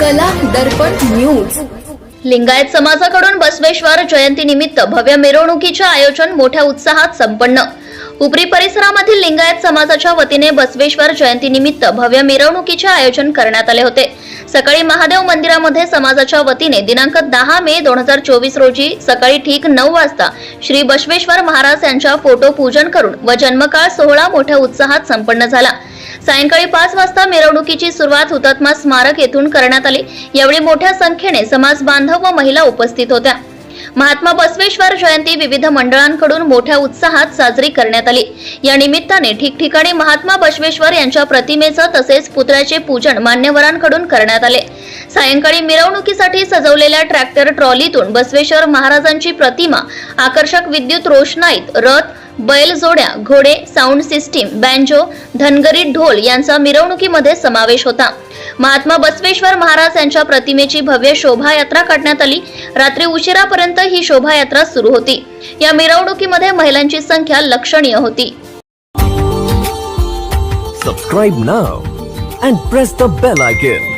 दर्पण news. Lingayat समाजाकडून बसवेश्वर जयंती निमित्त भव्य मिरवणुकीचे आयोजन मोठ्या उत्साहात संपन्न. उपरी परिसरामधील लिंगायत समाजाच्या वतीने बसवेश्वर जयंती निमित्त भव्य मिरवणुकीचे आयोजन करण्यात आले होते. सकाळी महादेव मंदिरामध्ये समाजाच्या वतीने दिनांक दहा मे दोन हजार चोवीस रोजी सकाळी ठीक नऊ वाजता श्री बसवेश्वर महाराज यांच्या फोटो पूजन करून व जन्मकाळ सोहळा मोठ्या उत्साहात संपन्न झाला. सायंकाळी पाच वाजता मिरवणुकीची सुरुवात हुतात्मा स्मारक येथून करण्यात आली. यावेळी मोठ्या संख्येने समाज बांधव व महिला उपस्थित होत्या. महात्मा बसवेश्वर जयंती विविध मंडळांकडून मोठ्या उत्साहात साजरी करण्यात आली. या निमित्ताने ठिकठिकाणी महात्मा बसवेश्वर यांच्या प्रतिमेचं तसेच पुतळ्याचे पूजन मान्यवरांकडून करण्यात आले. सायंकाळी मिरवणुकीसाठी सजवलेल्या ट्रॅक्टर ट्रॉलीतून बसवेश्वर महाराजांची प्रतिमा आकर्षक विद्युत रोषणाईत रथ बैल जोड्या घोडे साऊंड सिस्टीम बँजो धनगरी ढोल यांचा मिरवणुकीमध्ये समावेश होता. महात्मा बसवेश्वर महाराज यांच्या प्रतिमेची भव्य शोभायात्रा काढण्यात आली. रात्री उशिरापर्यंत ही शोभायात्रा सुरू होती. या मिरवणुकीमध्ये महिलांची संख्या लक्षणीय होती. Subscribe now and press the bell icon.